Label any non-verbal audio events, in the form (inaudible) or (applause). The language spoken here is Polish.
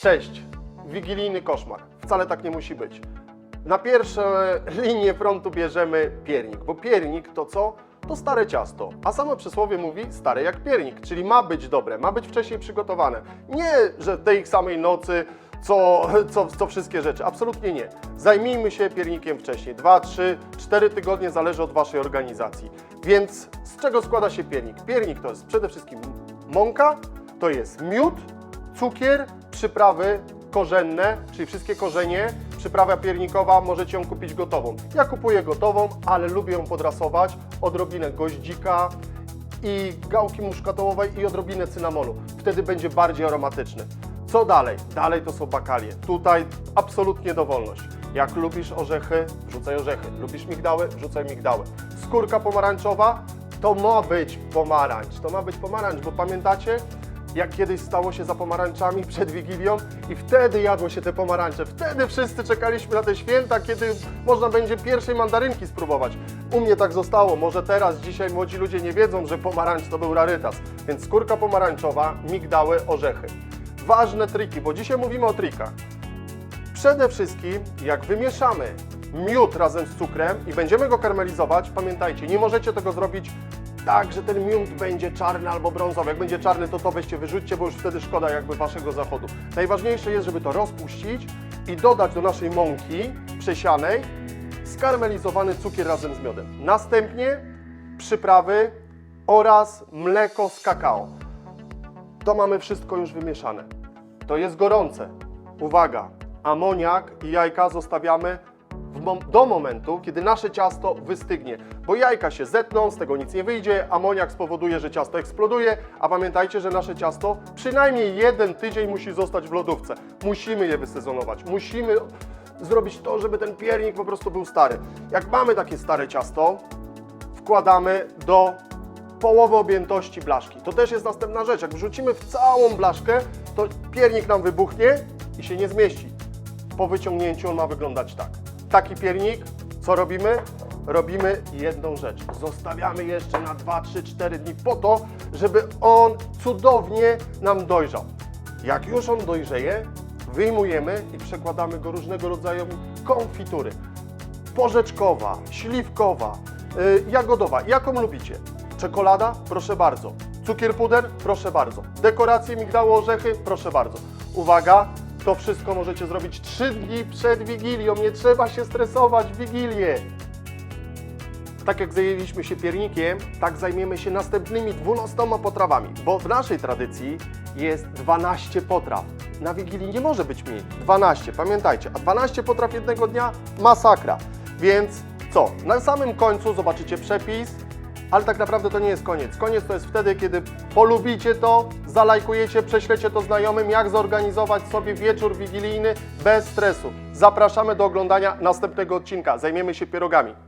Cześć. Wigilijny koszmar. Wcale tak nie musi być. Na pierwsze (laughs) linię frontu bierzemy piernik, bo piernik to co? To stare ciasto, a samo przysłowie mówi stare jak piernik, czyli ma być dobre, ma być wcześniej przygotowane. Nie, że tej samej nocy, co, (laughs) co, co wszystkie rzeczy, absolutnie nie. Zajmijmy się piernikiem wcześniej, 2, 3, 4 tygodnie zależy od Waszej organizacji. Więc z czego składa się piernik? Piernik to jest przede wszystkim mąka, to jest miód, cukier, przyprawy korzenne, czyli wszystkie korzenie. Przyprawa piernikowa możecie ją kupić gotową. Ja kupuję gotową, ale lubię ją podrasować. Odrobinę goździka i gałki muszkatołowej i odrobinę cynamonu. Wtedy będzie bardziej aromatyczny. Co dalej? Dalej to są bakalie. Tutaj absolutnie dowolność. Jak lubisz orzechy, wrzucaj orzechy. Lubisz migdały, wrzucaj migdały. Skórka pomarańczowa, to ma być pomarańcz. To ma być pomarańcz, bo pamiętacie, jak kiedyś stało się za pomarańczami przed Wigilią i wtedy jadło się te pomarańcze. Wtedy wszyscy czekaliśmy na te święta, kiedy można będzie pierwszej mandarynki spróbować. U mnie tak zostało. Może teraz, dzisiaj młodzi ludzie nie wiedzą, że pomarańcz to był rarytas. Więc skórka pomarańczowa, migdały, orzechy. Ważne triki, bo dzisiaj mówimy o trikach. Przede wszystkim, jak wymieszamy miód razem z cukrem i będziemy go karmelizować, pamiętajcie, nie możecie tego zrobić tak, że ten miód będzie czarny albo brązowy. Jak będzie czarny, to to weźcie, wyrzućcie, bo już wtedy szkoda jakby waszego zachodu. Najważniejsze jest, żeby to rozpuścić i dodać do naszej mąki przesianej skarmelizowany cukier razem z miodem. Następnie przyprawy oraz mleko z kakao. To mamy wszystko już wymieszane. To jest gorące. Uwaga, amoniak i jajka zostawiamy do momentu, kiedy nasze ciasto wystygnie. Bo jajka się zetną, z tego nic nie wyjdzie, amoniak spowoduje, że ciasto eksploduje, a pamiętajcie, że nasze ciasto przynajmniej jeden tydzień musi zostać w lodówce. Musimy je wysezonować, musimy zrobić to, żeby ten piernik po prostu był stary. Jak mamy takie stare ciasto, wkładamy do połowy objętości blaszki. To też jest następna rzecz. Jak wrzucimy w całą blaszkę, to piernik nam wybuchnie i się nie zmieści. Po wyciągnięciu on ma wyglądać tak. Taki piernik, co robimy? Robimy jedną rzecz. Zostawiamy jeszcze na 2, 3, 4 dni po to, żeby on cudownie nam dojrzał. Jak już on dojrzeje, wyjmujemy i przekładamy go różnego rodzaju konfitury porzeczkowa, śliwkowa, y, jagodowa, jaką lubicie. Czekolada? Proszę bardzo. Cukier puder? Proszę bardzo. Dekoracje migdały, orzechy? Proszę bardzo. Uwaga, to wszystko możecie zrobić 3 dni przed Wigilią, nie trzeba się stresować w Wigilię. Tak jak zajęliśmy się piernikiem, tak zajmiemy się następnymi 12 potrawami, bo w naszej tradycji jest 12 potraw. Na Wigilii nie może być mniej. 12, pamiętajcie, a 12 potraw jednego dnia masakra. Więc co? Na samym końcu zobaczycie przepis, ale tak naprawdę to nie jest koniec. Koniec to jest wtedy, kiedy polubicie to, zalajkujecie, prześlecie to znajomym, jak zorganizować sobie wieczór wigilijny bez stresu. Zapraszamy do oglądania następnego odcinka. Zajmiemy się pierogami.